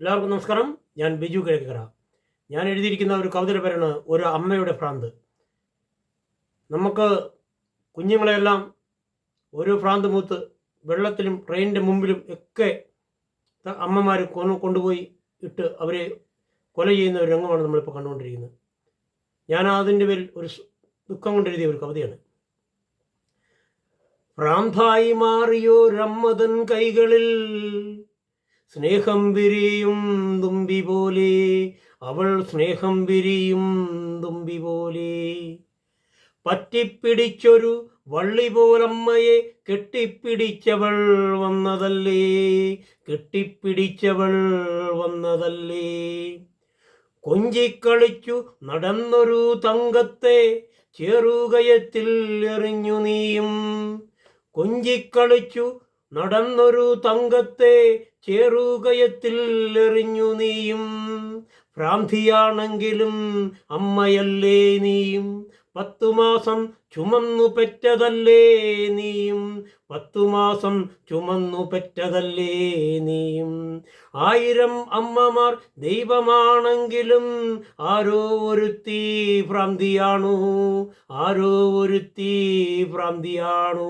എല്ലാവർക്കും നമസ്കാരം. ഞാൻ ബിജു കിഴക്കറ ഞാൻ എഴുതിയിരിക്കുന്ന ഒരു കവിതയുടെ പേരാണ് ഒരു അമ്മയുടെ ഭ്രാന്ത്. നമുക്ക് കുഞ്ഞുങ്ങളെല്ലാം ഒരു ഭ്രാന്ത് മൂത്ത് വെള്ളത്തിലും ട്രെയിനിന്റെ മുമ്പിലും ഒക്കെ അമ്മമാർ കൊന്നു കൊണ്ടുപോയി ഇട്ട് അവരെ കൊല ചെയ്യുന്ന ഒരു രംഗമാണ് നമ്മളിപ്പോൾ കണ്ടുകൊണ്ടിരിക്കുന്നത്. ഞാൻ അതിന്റെ പേരിൽ ഒരു ദുഃഖം കൊണ്ടെഴുതിയ ഒരു കവിതയാണ്. ഭ്രാന്തായി മാറിയോരമ്മതൻ കൈകളിൽ സ്നേഹം വിരിയും തുമ്പി പോലെ. അവൾ സ്നേഹം വിരിയും തുമ്പി പോലെ. പറ്റിപ്പിടിച്ചൊരു വള്ളി പോലമ്മയെ കെട്ടിപ്പിടിച്ചവൾ വന്നതല്ലേ. കെട്ടിപ്പിടിച്ചവൾ വന്നതല്ലേ. കൊഞ്ചിക്കളിച്ചു നടന്നൊരു തങ്കത്തെ ചെറുകയത്തിൽ എറിഞ്ഞു നീയും. കൊഞ്ചിക്കളിച്ചു നടന്നൊരു തങ്കത്തെ ചേറുകയത്തിൽ എറിഞ്ഞു നീയും. ഭ്രാന്തിയാണെങ്കിലും അമ്മയല്ലേ നീയും. പത്തു മാസം ചുമന്നു പെറ്റതല്ലേ നീയും. പത്തു മാസം ചുമന്നു പെറ്റതല്ലേ നീയും. ആയിരം അമ്മമാർ ദൈവമാണെങ്കിലും ആരോ ഒരുത്തി ഭ്രാന്തിയാണു. ആരോ ഒരുത്തി ഭ്രാന്തിയാണു.